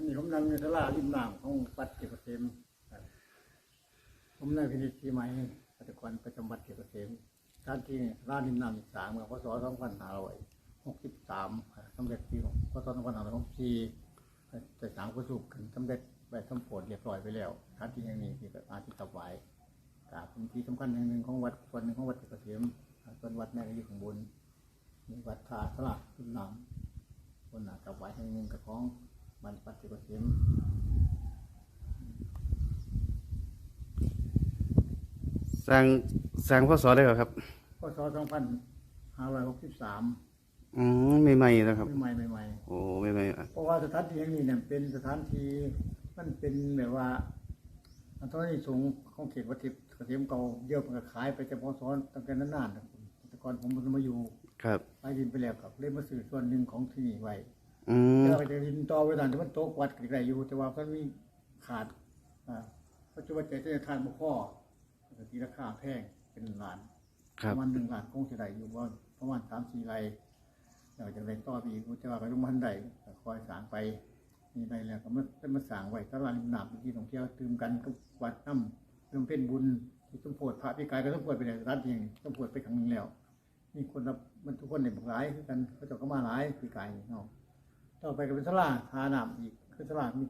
ันนี้ผมนั่งในตลาดริมน้ำของวัดเกียรติเกษมครับผมนั่งพินิจที่ใหม่ปัจจุบันประจำวัดเกียรติเกษมท่านที่ร้านริมน้ำอีกสามเมื่อพศสองพันห้าร้อยหกสิบสามสำเร็จปีของพศสองพันห้าร้อยหกสิบสี่แต่สามกุศลขึ้นสำเร็จแบบสมโพธิเรียบร้อยไปแล้วท่านที่แห่งนี้ที่อาทิตย์ถวายกราบเป็นที่สำคัญแห่งหนึ่งของวัดส่วนหนึ่งของวัดเกียรติเกษมส่วนวัดแม่ก็อยู่ข้างบนมีวัดท่าสลาดริมน้ำคนหนากับไว้แห่งหนึ่งกับของ มันปัจจุบันเสียมสร้างสร้างพศได้เหรอครับพศสองพันห้าร้อยหกสิบสามอืมใหม่ๆนะครับ ใหม่ๆใหม่โอ้ใหม่ๆอะๆเพราะว่าสถานที่แห่งนี้เนี่ยเป็นสถานที่มันเป็นแบบว่าอันตอนนี้สูงของเขตวัดทิพย์เกษมเก่าเยอะมันก็ขายไปแต่พศตั้งแต่นานๆนะแต่ก่อนผมมันมาอยู่ ครับไปดินไปแล้วครับเลยมาสื่อส่วนหนึ่งของที่นี่ไว้ อืมแล้วก็จะดินต่อไว้ตามที่มันโตกวัดกันได้อยู่ แต่ว่ามันมีขาดอ่าปัจจุบันใจจะทานบุข้อแต่ทีราคาแพงเป็นล้านครัปบระมาณหนึ่งล้านคงจะได้อยู่ว่าประมาณสามสี่ไร่แล้วก็จะได้ต่อไปอีกจะว่าไปลงมันได้ก็คอยสร้างไปนี่ได้แล้วก็มันได้มาสร้างไว้ตลาดริมน้ำเป็นที่ท่องเที่ยวตื่มกันกับวัดน้ำเริ่มเป็นบุญที่สมโพธิพระพิกายก็สมโพธิไปในร้านเองสมโพธิไปครั้งหนึงแล้ว มีคนรับมันทุกคนในบักหลายคือกันเขาเจะก็มาหลายพิกายนี่เนาะ ต่อไปก็เป็นสลาทาน้ำอีก คือสลามี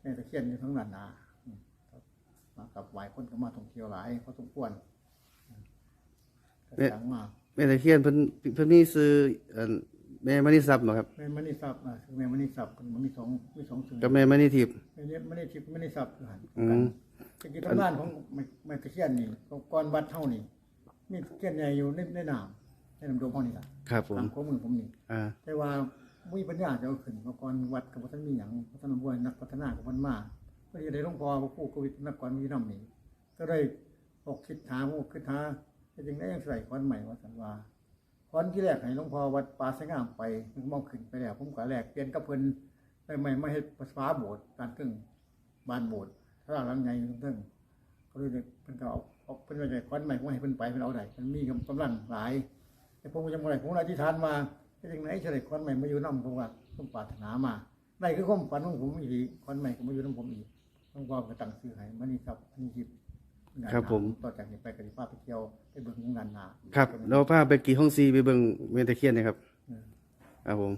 แม่ตะเคียนอยู่ทั้งนั้นนาอืมครับมากับหลายคนก็มาท่องเที่ยวหลายพอสมควรอืมก็สั่งมาแม่ตะเคียนเพิ่นเพิ่นมีซื้อเอ่อแม่มณีทรัพย์บ่ครับแม่มณีศัพท์อะคือแม่มณีศัพท์มันมีสองมีสองสื่อกับแม่มณีทิพย์แม่เนี่ยมณีทิพย์มณีศัพท์คือหันอืมกันตะกี้ทำงานของแม่แม่ตะเคียนนี่ก่อนวัดเท่านี่มีตะเคียนใหญ่อยู่ในในน้ำในน้ำโดมห้องนี่ล่ะครับผม ทางข้อมือผมนี่อ่า แต่ว่ามีปั ญญาจะเอาขึ้นเพราก่อนวัดกับวัดท่านมีอย่างวัดท่านบวยนักพัฒนากับมันมาก็จะได้หลวงพ่อพระผู้โควิดนักก่อนมีน้ำนี่ก็ได้ออกคิดหาโมคิดหาแต่จึงได้ยังใส่ควันใหม่ว่าสันวาควันที่แรกให้หลวงพ่อวัดป่าสงามไปมันมองขึ้นไปแล้วผมก็แรกเปลี่ยนกับเพิ่นได้ใหม่มาเฮ็ดภาษาโบสถ์การตึงบ้านโบสถ์ถ้าหลังใหญ่ตึงก็เลยเพิ่นก็เอาเอาเพิ่นว่าจะควันใหม่ผมให้เพิ่นไปเพิ่นเอาได้มันมีกำลังหลายแต่ผมก็ยังบ่ได้ผมอธิษฐานมา เป็นยังไงเฉลยควันใหม่มาอยู่น้ำผมว่าต้องปรารถนามาได้คือความฝันของผมอีกควันใหม่ก็มาอยู่น้ำผมอีกต้องว่าก็ตั้งชื่อให้มันนี่ครับอันนี้คิดงานครับผม ต่อจากนี้ไปก็สิพาไปเที่ยวไปเบิ่งงานนาครับเราพาไปกี่ห้องซีไปเบิ่งแม่ตะเคียนนะครับอืมครับผม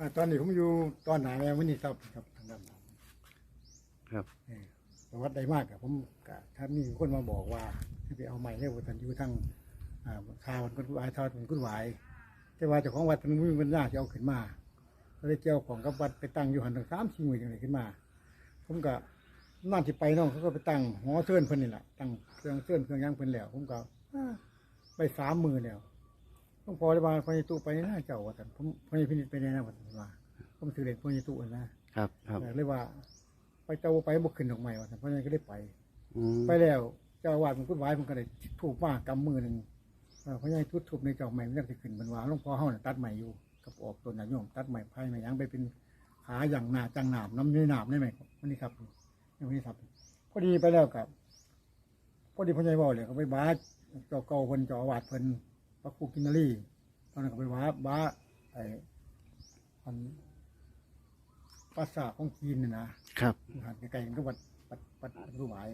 อ่าตอนนี้ผมอยู่ตอนไหนแม่มันนี่ครับครับทางด้านนั้นครับ เออประวัติได้มากอะผมก็ถ้ามีคนมาบอกว่าให้ไปเอาใหม่เนี่ยว่าท่านอยู่ทางอ่าข่าวมันกุนวายทอดมันกุนวาย แต่ว่าเจ้าของวัดมันมีปัญญาจะเอาขึ้นมา ก็เลยเกี่ยวของกับวัดไปตั้งอยู่หันตั้งสามสี่หมื่นอย่างไรขึ้นมา ผมก็นั่นที่ไปน้องเขาก็ไปตั้งหอเสื่อนเพิ่นนี่แหละตั้งเครื่องเสื่อนเครื่องย่างเพิ่นแล้ว ผมก็อ่าไปสามหมื่นแล้ว ต้องพอได้ว่าพอจะตู้ไปนี่นะเจ้าว่าท่านผมพอจะพินิจไปในนะว่าท่านว่าผมถือเหรียญพอจะตู้นะครับครับแต่เลยว่า ไปเจ้าบ่ไปบุกขึ้นดอกไม้ว่าท่านเพราะฉะนั้นก็ได้ไปอืมไปแล้วเจ้าอาวาดมันกุดไว้มันก็ได้ถูกมากกำมือหนึ่งเออเพราะฉะนั้นทุบทุบในเจ้าใหม่มันจะขึ้นบรรวาหลวงพ่อเฮาน่ะตัดใหม่อยู่กับออกต้นนายโยมตัดใหม่ไผ่ใหม่ยังไปเป็นขาอย่างหนาจังหนามน้ำในหนามได้ไหมครับวันนี้ครับวันนี้ครับพอดีไปแล้วกับพอดีพ่อใหญ่บอกเลยเขาไปบ้าเจ้าเก่าเพิ่นเจ้าอาวาดเพิ่น พระครูกินนารีตอนนั้นก็ไปบ้าบ้าไอ้อันภาษาทของจีนนี่นะครับหันไกลๆกันก็วัดวัดวัดวัดรูปหมาย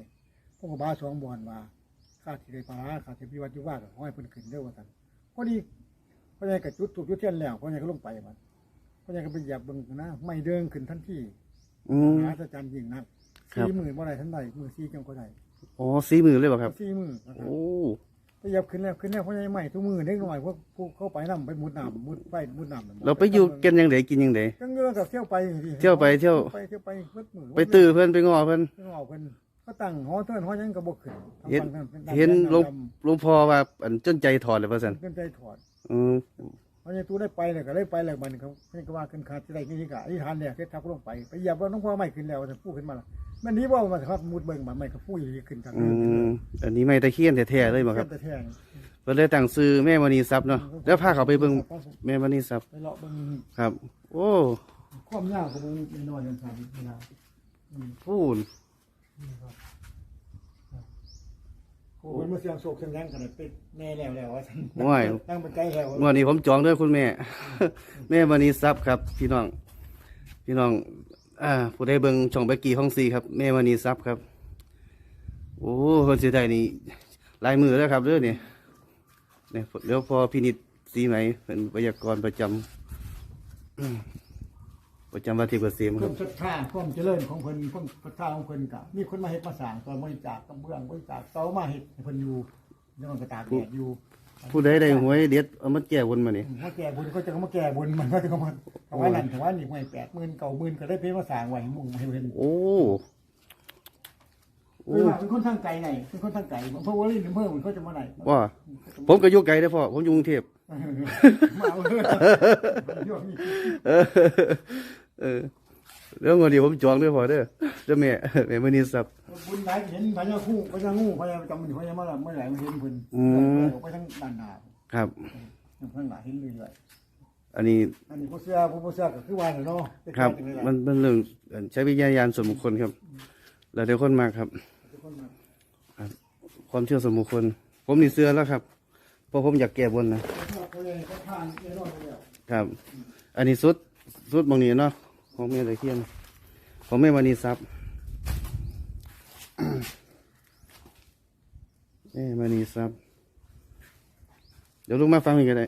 พวกก็บ้าสองบอนมาข้าที่ได้ปลาร้าข้าที่พิวัตรยุว่าก็ห้อยเพิ่นขึ้นเด้อว่าซั่นพอดีพ่อใหญ่ก็จุดถูกจุดเทียนแล้วพ่อใหญ่ก็ลงไปมันพ่อใหญ่ก็ไปเหยียบเบิ่งนะไม่เดินขึ้นทันทีอืม หาอาจารย์ยิ่งนักครับ สี่หมื่นบ่ได้ทันใดมือสี่จังก็ได้อ๋อสีมือเลยบ่ครับ สี่หมื่นนะครับโอ้ ไปเหยียบขึ้นแล้วขึ้นแล้วพ่อใหญ่ใหม่ทุกมือเล็กน้อยพวกผู้เข้าไปนํไปมุดน้ำมุดไฟมุดน้ำเราไปอยู่กันยังไงกินยังไงจังเงือกับเที่ยวไปอย่างนี้เที่ยวไปเที่ยวไปเที่ยวไปเบิดมือไปตื้อเพิ่นไปง้อเพิ่นเพิ่นเอาเพิ่นก็ตั้งหอเทินหอหยังก็บ่ขึ้นทางเห็นฝั่งนั้นป็เห็นหลวงดำหลวงพ่อว่าอันจนใจถอดเลยว่าซั่นขึ้นใจถอดอืมเพราะฉะนั้นตูได้ไปเลยก็เลยไปแล้วบัดนเขาเพิ่นก็ว่าขึ้นขาดที่ใดนี่ก็อธิษฐานเนี่ยเฮ็ดทักลงไปไปเหยียบว่าน้องพ่อไม่ขึ้นแล้วจะพูดขึ้นมาล่ะ มันนี้บ่มาครับมุดเบิ่งมาไม่ก็พูดอีกขึ้นทางอืนี้มอันนี้ไม่ตะเคียนแท้ๆเลยบ่ครับแต่แท้งเพิ่นเลยตั้งซื้อแม่มณีทรัพย์เนาะแล้วพาเขาไปเบิ่งแม่มณีทรัพย์ไปเลาะเบิ่งครับ โอ้ความยาวของมันน้อยๆจังซั่นเวลาอืมพูนโอ้ยมาเสียงโศกเสียงแรงกันเลยปิดแน่แล้วแล้วว่าฉันโอ้ยนั่งเป็นไกลแล้วงวดนี้ผมจองด้วยคุณแม่ แม่มณีทรัพย์ครับ พี่น้อง พี่น้อง อ่าผู้ใดเบิงช่องเบกกี้ห้องซีครับแม่มณีทรัพย์ครับ โอ้คนเสียดายนี่ลายมือแล้วครับเด้อเนี่ยเนี่ยเดี๋ยวพอพินิจสีไหมเป็นพยากรประจำประจำวันที่เกษมครัวาบมศรัทธาความเจริญของเพิ่นความศรัทธาของเพิ่นกับมีคนมาเฮ็ดมาสร้างตอนบริจาคกำเบื้องบริจาคเสามาเฮ็ดให้เพิ่นอยู่ยังมันกระตากแดดอยู่ ผู้ใดได้หวยเด็ดเอามาแก้วนมาเนี่ยมาแก่บุญเขาจะมาแก่บุญมันก็จะมาถวายนั่นถวายนี่ไม่แปดหมื่นเก้าหมื่นก็ได้เพิ่นมาสร้างไว้ให้มุ่งให้เพิ่นโอ้โอ้คือว่าเป็นคนทางไกลไหนเป็นคนทางไกลเพราะว่าลิ้นเพิ่มมันเขาจะมาไหนว่าผมก็อยู่ไกลได้อพ่อผมอยู่กรุงเทพมาเอาเลยโยมนี่เออ เออเรื่องวันนี้ผมจองด้วยพอเด้อเจ้าแม่แม่มณีทรัพย์บุญหลายเห็นพญาคู่พญางูพญาจำมันพญามาละเมื่อไหร่มาเห็นเพิ่นอืมไปทั้งด้านหน้าครับ ทั้งหลังเห็นเรื่อยอันนี้ๆอันนี้ผู้เสื้อผู้เสื้อก็คือว่าเนาะครับมันเป็นเรื่องใช้วิญญาณส่วนบุคคลครับ แล้วเดี๋ยวคนมากครับความเชื่อส่วนบุคคล ผมนี่เสื้อแล้วครับเพราะผมอยากแก้บนนะครับ อันนี้สุดสุดบางนี้เนาะ ของแม่ตะเคียน ของแม่มณีทรัพย์แม่มณีทรัพย์ เดี๋ยวลุกมาฟังอีกก็ได้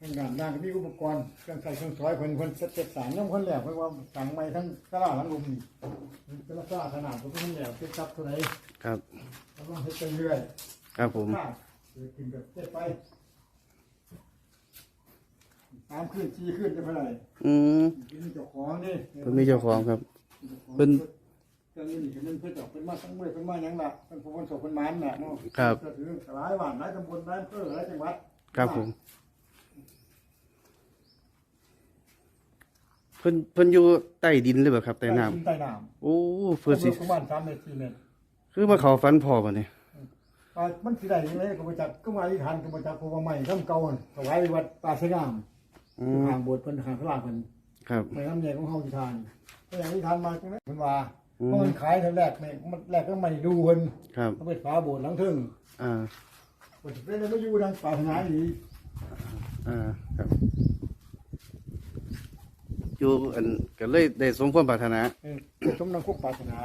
ทางด้านด้านมีอุปกรณ์เครื่องใส่เครื่องซอยเพิ่นเพิ่นเสร็จสารน้ำคนแล้วเพิ่นว่าสั่งใหม่ทั้งตลาดหลังลุมนี่เป็นลักษณะขนาดเพิ่นเพิ่นแล้วเก็บทรัพย์เท่าไหร่ครับแล้วก็ให้ไปเรื่อยครับผมค่าเกิดขึ้นกับเจ็บไป ตามขึ้นชี้ขึ้นจะเท่าไหร่อืมเป็นเจ้าของนี่เพิ่นมีเจ้าของครับ เพิ่นเจ้านี่นี่ก็มันเพิ่นเจ้าเป็นมาทั้งเมื่อเป็นมาหยังล่ะเป็นผู้คนโสคนหมันน่ะเนาะครับ ก็ถือหลายบ้านหลายตำบลหลายอำเภอหลายจังหวัดครับผม เพิ่นเพิ่นอยู่ใต้ดินเลยแบบครับใต้น้ำใต้น้ำโอ้เพื่อสิประมาณ3เมตร4เมตร คือมาเขาฟันพอป่ะเนี่ยว่ามันสิได้ยังไงก็บ่จักก็มาอธิษฐานก็บ่จักเพราะว่าใหม่ทำเก่าหั่นถวายวัดป่าไสงาม อือยู่มข้างโบสถ์เพิ่นข้างพระราชเพิ่นครับ ไม่น้ำใหญ่ของเฮาที่ทานก็อย่างที่ทานมาจังได๋เพิ่นว่าอืม เพราะมันขายเท่าแรกนี่มันแรกก็ไม่ดูเพิ่นครับเขาไปฝาโบสถ์หลังเทึงอ่าบ่สิเป็นมาอยู่ทางปรารถนาอีกอ่า ครับ อยู่อันก็เลยได้สมความปรารถนา เออสมนังคุกปรารถนา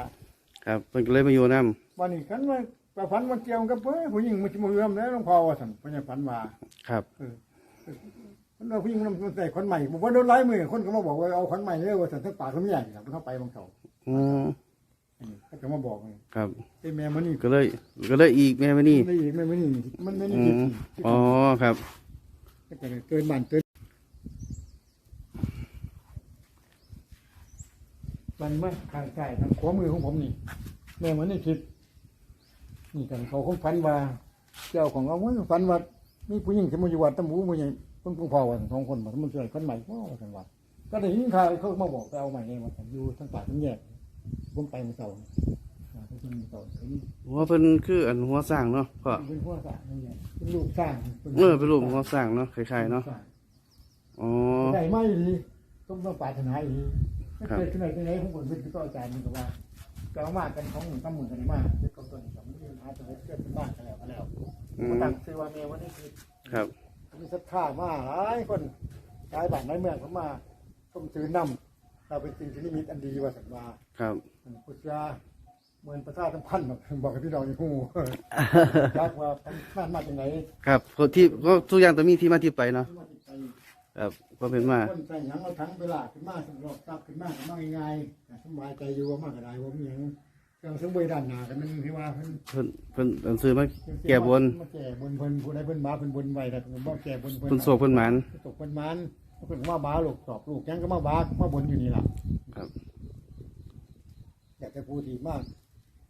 ครับเพิ่นก็เลยมาอยู่น้วันนี้คันว่าประพันธ์มันเกี่ยวกับเพิ่นผู้หญิงมันสิบ่ยอมแล้วหลวงพ่อว่าซั่นเพิ่นจะฝันว่าำครับ เออเออ มันว่าผู้หญิงมันใส่คนใหม่บอกว่าโดนหลายมือคนก็มาบอกว่าเอาคนใหม่เด้อว่าซั่นทั้งปากทั้งใหญ่ครับเข้าไปบางเขาอืมอันนี้ก็จะมาบอกนี่ครับ ไอ้แม่มันนี่ก็เลย ก็เลยอีกแม่มานี่ไม่อีกแม่มันนี่มันไม่อืนี่มอ๋อครับ ก็จะเกินบ้านเกินมันมาข้างซ้ายทางขวามือของผมนี่ แม่มันนี่คิด นี่กันเขาคงฝันว่า เจ้าของเอาไว้ฝันว่ามีผู้หญิงที่มาอยู่วัดตะหมูมาอย่าง เพิ่งเพิ่งพอวันสองคนมามันเกิดคนใหม่ก็สันว่าก็ได้ยินข่าวเขามาบอกไปเอาใหม่เองว่าฉันอยู่ทั้งป่าทั้งแยกผมไปเมื่อเช้าอ่าเพิ่นเมื่อเช้าเพิ่นหัวเพิ่นคืออันหัวสร้างเนาะก็เป็นหัวสร้างทั้งแยกเป็นลูกสร้างเออเป็นรูปหัวสร้างเนาะคล้ายๆเนาะอ๋อได้ไม่ดีต้องต้องปรารถนาอีกครับเกิดขึ้นไหนที่ไหนผมคนเป็นก็อาจารย์มันก็ว่าก็เอามากันของหนึ่งตั้งหมื่นกันได้มากเด็กกับตัวนี้กับมันมีปัญหาตัวนี้เกิดเป็นบ้านกันแล้วกันแล้วอืมมาตั้งชื่อว่าเมียวันนี้คือครับ มีศรัทธามากหลายคนหลายบ้านหลายเมืองเขามาต้มถือนำเราเป็นสิ่งที่นิมิตอันดีว่าสัตว์ว่าครับพุทธยาเหมือนประชาสัมพันธ์บอกบอกกับพี่น้องอย่างหูยากว่าท่านมาจากไหนครับก็ที่ก็ทุกอย่างต้องมีที่มาที่ไปเนาะมาจากไหนครับก็เป็นมาคนใส่หยังเอาทั้งเวลาขึ้นมาสำรอบตับขึ้นมาก็มาง่ายๆสบายใจอยู่ว่ามากก็ได้ว่ามีหยัง เครื่องสังเวยด้านหน้ากันนึงที่ว่าเพิ่นเพิ่นเพิ่นเพิ่นซื้อมาแก้บนมาแก่บนเพิ่นผู้ใดเพิ่นมาเพิ่นบนไว้แต่ผมบ่แก่บนเพิ่นเพิ่นโศกเพิ่นหมานตกเพิ่นมันเพิ่นก็มาบ้าลูกสอบลูกยังก็มาบ้ามาบนอยู่นี่ล่ะครับอยากจะพูดดีมาก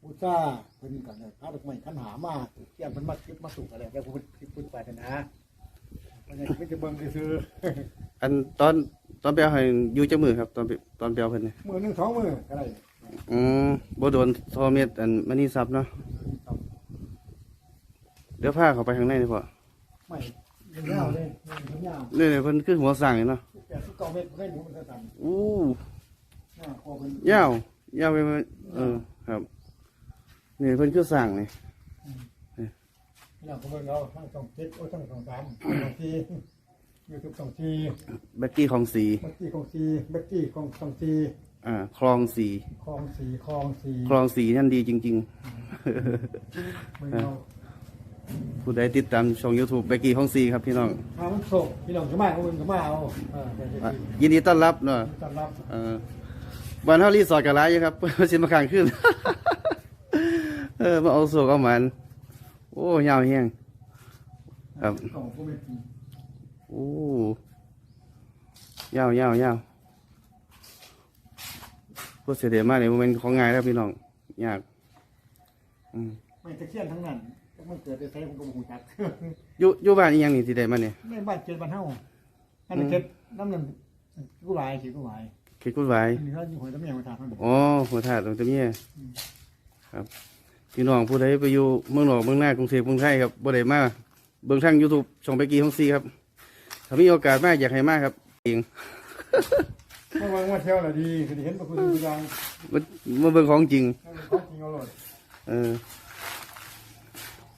พูดซ่าเพิ่นกันเลยพาดอกไม้ขันหามาถูกเกี่ยมเพิ่นมาคิดมาสุกอะไรแต่พูดพูดปรารถนาเพราะงั้นเพิ่นจะเบิ่งซื่ออันตอนตอนไปเอาให้อยู่จักมือครับ ตอนไปตอนไปเอาเพิ่นนี่ๆมือหนึงสองมือก็ได้ อืมบ่โดนทอเม็ดอันมันนี่ซับเนาะเดี๋ยวพาเขาไปข้างในดีกว่าไม่ยาวเลยไม่ยาวนี่ๆเพิ่นคือหัวสร้างนี่เนาะแกแต่ทุกเก้าเมตรได้หนูมันจะตันอู้หน้าคอเป็นยาวยาวไปมันเออครับนี่เพิ่นคือสั่งนี่หน้าของเมืองเราทั้งสองเจ็ดโอ้ทั้งสองสามสองทียูทูบสองทีแบ็กกี้ของสีเบกกี้ของทีเบกกี้ของสองที อ่าคลองสีคลองสีคลองสีคลองสีนั่นดีจริง เมืองเราๆ ผู้ใดติดตามช่อง YouTube แบ็กกี้ของสีครับพี่น้องทางมันส่งพี่น้องจะมาของมึงก็มาเอาเออแต่จะอะยินดีต้อนรับเนาะต้อนรับเออบ้านเฮารีสอร์ทกับร้ายอยู่ครับ สิมาค้างคืน เออมาเอาโศกเอาหมันโอ้ยาวเฮียงครับ ของพวกเม็ดโอ้ยาวยาวยาว พวกเสด็จมาเนี่ยมันเป็นของง่ายแล้วพี่น้องยากอืมไม่ตะเคียนทั้งนั้นถ้ามันเกิดได้ใช้มันก็บ่ฮู้จัก อยู่อยู่บ้านอีหยังนี่สิได้มาเนี่ยในบ้านเจ็ดบ้านเฮาอันนี้เจ็ดน้ำหนึ่งกูหลายสิกูหลายคิดกุดไว้อันนี้เขาอยู่หอยตะเมียงมาถามมันอ๋อหัวถาดตรงตะเมียครับพี่น้องผู้ใดไปอยู่เมืองนอกเมืองหน้ากรุงเทพกรุงไทยครับบ่ได้มาเบิ่งทาง YouTube ช่องไปกี้ของซีครับถ้ามีโอกาสมาอยากให้มาครับเอง เมื่อวานมาเที่ยวละดีคือเห็นพระคุณทุกอย่างมามาเบิ่งของจริงนั่นเป็นของจริงเอาเลยเออ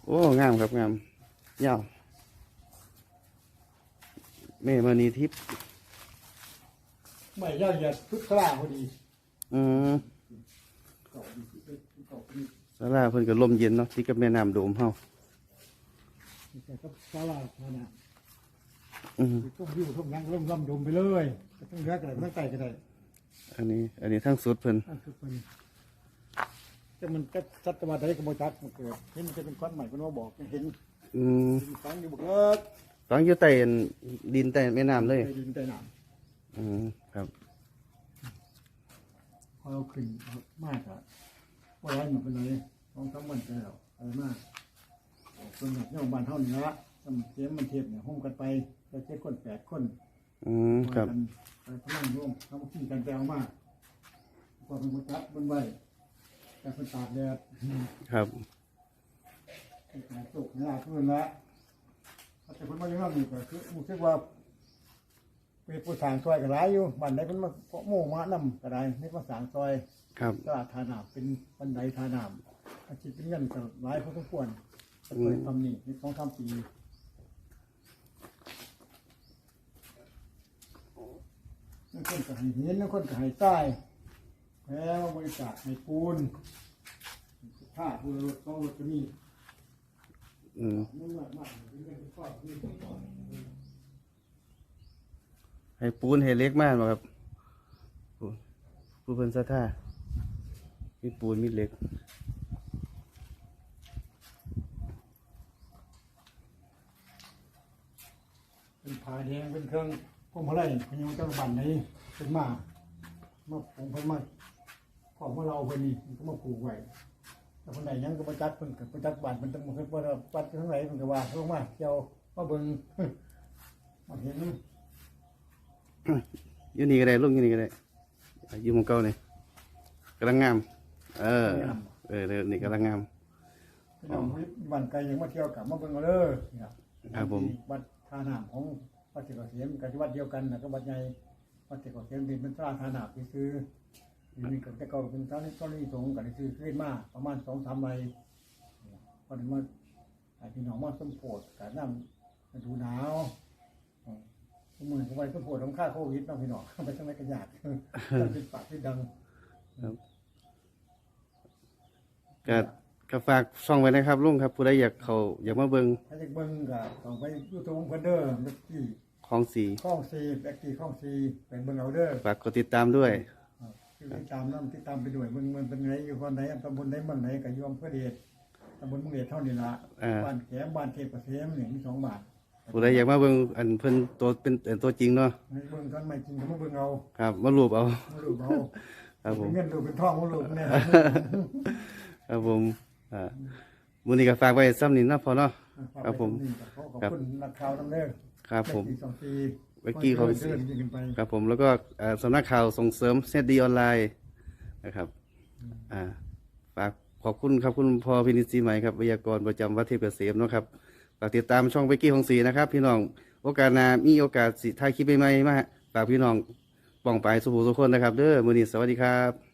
โอ้ งามครับงามยาวแม่มณีทิพย์ไม่ย่าเหยียดทุกสลาพอดีอืมเก่าดีเก่าดีสาราเพิ่นก็ลมเย็นเนาะที่กับแม่น้ำโดมเฮา แต่ก็สลาเท่านั้น อืมต้องอยู่ทุ่งนั่งร่มร่ำดมไปเลยก็ต้องเลือกอะไรไม่ต้องไก่ก็ได้อันนี้ อันนี้ทั้งสุดเพิ่นนั่นคือเป็นจะมันก็สัตว์มาได้ก็บ่จักมันเกิดเห็นมันจะเป็นก้อนใหม่ก็ว่าบอกเห็นอืมฟังอยู่บอกเอิดฝังอยู่ใต้อันดินใต้แม่น้ำเลยใต้ดินใต้น้อืมครับำพอเราขึ้นมากอะว่าไรมันเป็นไรท้องทั้งวันไปแล้วอะไรมากคนแบบเนี่ยบ้านเท่านี้ละทำเสียมมันเทียบเนี่ยห้องกันไปจะ เจ็ดคนแปดคนอืมครับไปพนันร่วมทำขี้กันแปลวมากพอเป็นคนจับบนใบแต่คนตากแดดครับขายตกนี่ละเพื่อนละแต่คนมาอยู่นั่นนี่ก็คือรู้สึกว่าเป็นผู้สร้างซอยก็หลายอยู่บ้านใดเพิ่นมาเกาะหมู่มานำก็ได้นี่มาสร้างซอยครับตลาดทาน้ำเป็นบันไดทาน้ำอาชีพเป็นเงินก็หลายพอสมควรก็เคยทำนี่นี่สองสามปี นั่นคนก็ให้หินนั่นคนก็ให้ใต้แล้วบริจาคให้ปูนผ้าปูนรถต้องรถก็มีอืมมันมากมากเป็นเรื่องที่ชอบที่สุดให้ปูนให้เล็กมากบ่ครับปูนปูนเพิ่นซะท่ามีปูนมีเหล็กเป็นผาแดงเป็นเครื่อง พวงมาลัยพยังเจ้าบันนี้เป็นมามาผงเพิ่นมาของมาเราเพิ่นนี่มันก็มาปลูกไว้แต่คนไหนยังก็มาจัดเพิ่นกับมาจัดบ้านมันต้องมาเพิ่นว่าวัดทั้งไหนเพิ่นก็ว่าลงมาเจ้ามาเบิ่งมาเห็นอยู่นี่ก็ได้ลูกอยู่นี่ก็ได้อยู่หมองเก่านี่กำลังงาม เออ เออเดี๋ยวนี่กำลังงาม พี่น้องบ้านไกลยังมาเที่ยวกลับมาเบิ่งเอาเด้อเนี่ยครับผมวัดท่าน้ำของ วัดเจ้าเกษมกับที่วัดเดียวกันนะก็วัดใหญ่วัดเจ้าเกษมเป็นเป็นตราท่าน้ำที่ซื้ออยู่นี่ก็แต่ก็เป็นตอนนี้ตอนนี้สงฆ์กันที่ซื้อขึ้นมาประมาณสองสามไร่พอดีมาให้พี่น้องมาสมโพธิกับน้ำฤดูหนาวอืมสมือสมัยสมโพธิของค่าโควิดเน้องพี่น้องไปทางไหนก็ยากเป็นปากที่ดังก็ก็ฝากช่องไว้นะครับลุงครับผู้ใดอยากเขาอยากมาเบิ่งถ้าจะเบิ่งก็ต้องไปยูทูบเพิ่นเด้อเมื่อกี้ ของสีข้องซีแบกกี้ข้องซีเป็นเบิ่งเอาเด้อฝากกดติดตามด้วย คือติดตามน้ำติดตามไปด้วยเบิ่งมันเป็นไงอยู่คนไหนตำบลไหนเมืองไหนก็อยอมเพื่อเดชตำบลเมืองเดชเท่านี้ละอ่าบ้านแขมบ้านเทพเกษมหนึ่งมีสองบาทผู้ใดอยากมาเบิ่งอันเพิ่นตัวเป็นเอ่อตัวจริงเนาะให้เบิ่งท่านไม่จริงก็มาเบิ่งเอาครับ มารูปเอา มาลูกเอาครับผม เป็นเงินลูกเป็นทองของลูกเนี่ย ครับผมอ่ามื้อนี้ก็ฝากไว้ซ้ำนี้เนาะพอเนาะ ครับผม ขอบคุณนักข่าวน้ำเด้อ ครับผมแปีสองปีเมื่อกี้เขาเดินขึ้นไปครับผมแล้วก็เอ่อสำนักข่าวส่งเสริมเซดีออนไลน์นะครับอ่าฝากขอบคุณครับคุณพ่อพินิจศรีใหม่ครับวิทยากรประจำวัดเทพเกษมเนาะครับฝากติดตามช่องเบกกี้ของสีนะครับ พี่น้องโอกาสหน้ามีโอกาสสิถ่ายคลิปใหม่ๆมาฝากพี่น้องป้องไปสุภูสุคนนะครับ เด้อมื้อนี้สวัสดีครับ